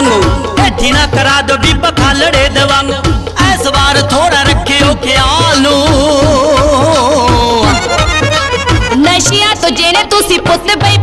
ਇਕੱਠੀ ਨਾ ਕਰਾ ਦੋ ਬੀਬਾ ਖਾਲੜੇ ਦਵਾਂਗ ਐਸ ਵਾਰ ਥੋੜਾ ਰੱਖਿਓ ਖਿਆਲ ਨੂੰ। ਨਸ਼ਿਆਂ ਤੋਂ ਜਿਹਨੇ ਤੁਸੀਂ ਪੁੱਤ ਬਈ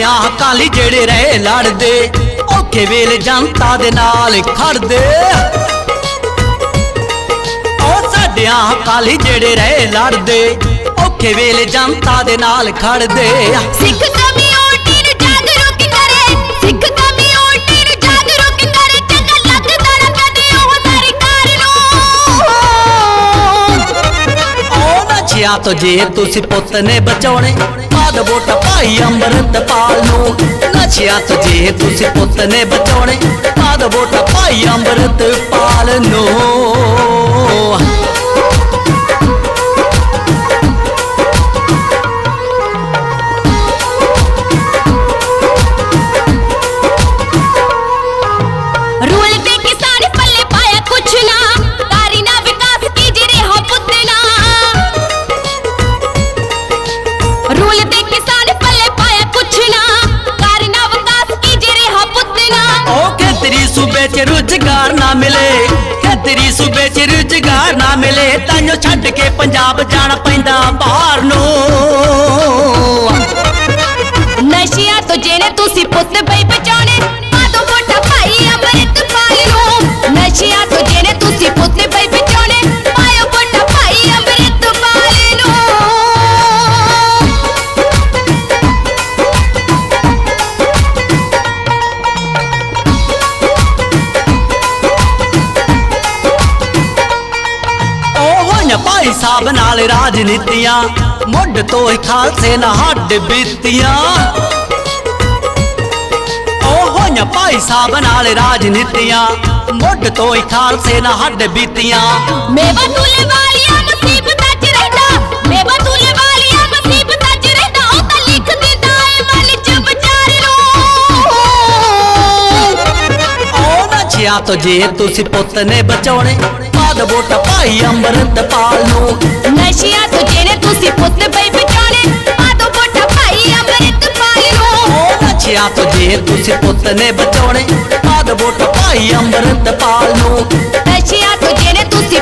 ਉਹ ਆਹ ਕਾਲੀ ਜਿਹੜੇ ਰਹੇ ਲੜਦੇ ਔਖੇ ਵੇਲੇ ਜਨਤਾ ਦੇ ਨਾਲ ਖੜਦੇ। ਉਹ ਸਾਡੇ ਕਾਲੀ ਜਿਹੜੇ ਰਹੇ ਲੜਦੇ ਔਖੇ ਵੇਲੇ ਜਨਤਾ ਦੇ ਨਾਲ ਖੜਦੇ। ਸਿੱਖ ਉਹ ਉਹ ਨਸ਼ਿਆਂ ਤੋਂ ਜੇ ਤੁਸੀਂ ਪੁੱਤ ਨੇ ਬਚਾਉਣੇ ਬਾਦ ਵੋਟ ਭਾਈ ਅੰਮ੍ਰਿਤਪਾਲ ਨੂੰ। ਨਸ਼ਿਆਂ ਤੋਂ ਜੇ ਤੁਸੀਂ ਪੁੱਤ ਨੇ ਬਚਾਉਣੇ, ਬਾਦ ਵੋਟ ਭਾਈ ਅੰਮ੍ਰਿਤਪਾਲ ਨੂੰ। ਨਾ ਮਿਲੇ ਖੇਤਰੀ ਸੂਬੇ 'ਚ ਰੁਜ਼ਗਾਰ ਨਾ ਮਿਲੇ ਤਾਂਯੋ ਛੱਡ ਕੇ ਪੰਜਾਬ ਜਾਣਾ ਪੈਂਦਾ ਬਾਹਰ ਨੂੰ। ਹੋਈਆਂ ਭਾਈ ਸਾਹਿਬ ਨਾਲ ਰਾਜਨੀਤੀਆਂ ਮੁੱਢ ਤੋਂ ਹੀ ਖਾਲਸੇ ਨਾਲ ਹੱਡ ਬੀਤੀਆਂ। ਉਹ ਹੋਈਆਂ ਭਾਈ ਸਾਹਿਬ ਨਾਲ ਰਾਜਨੀਤੀਆਂ ਮੁੱਢ ਤੋਂ ਹੀ ਖਾਲਸੇ ਨਾਲ ਹੱਡ ਬੀਤੀਆਂ। ਮੇਵਾ ਤੁਲੇ ਵਾਲੀਆਂ ਮੁਸੀਬਤਾਂ 'ਚ ਰਹਿੰਦਾ ਮੇਵਾ ਤੁਲੇ ਵਾਲੀਆਂ ਮੁਸੀਬਤਾਂ 'ਚ ਰਹਿੰਦਾ ਉਹ ਤਾਂ ਲਿਖ ਦਿੰਦਾ ਏ ਮਨ 'ਚ ਵਿਚਾਰ ਨੂੰ। ਉਹ ਨਸ਼ਿਆਂ ਤੋਂ ਜੇ ਤੁਸੀਂ ਪੁੱਤ ਨੇ ਬਚਾਉਣੇ ਬਾਦ ਵੋਟ ਭਾਈ ਅੰਮ੍ਰਿਤਪਾਲ ਨੂੰ। ਨਸ਼ਿਆਂ ਤੋਂ ਜਿਹਨੇ ਤੁਸੀਂ ਪੁੱਤ ਬਈ ਬਚਾਉਣੇ ਆਦੋ ਵੋਟਾਂ ਭਾਈ ਅੰਮ੍ਰਿਤਪਾਲ ਨੂੰ। ਨਸ਼ਿਆਂ ਤੋਂ ਜੇ ਤੁਸੀਂ ਪੁੱਤ ਨੇ ਬਚਾਉਣੇ ਬਾਦ ਵੋਟ ਭਾਈ ਅੰਮ੍ਰਿਤਪਾਲ ਨੂੰ। ਨਸ਼ਿਆਂ ਤੋਂ ਜਿਹਨੇ ਤੁਸੀਂ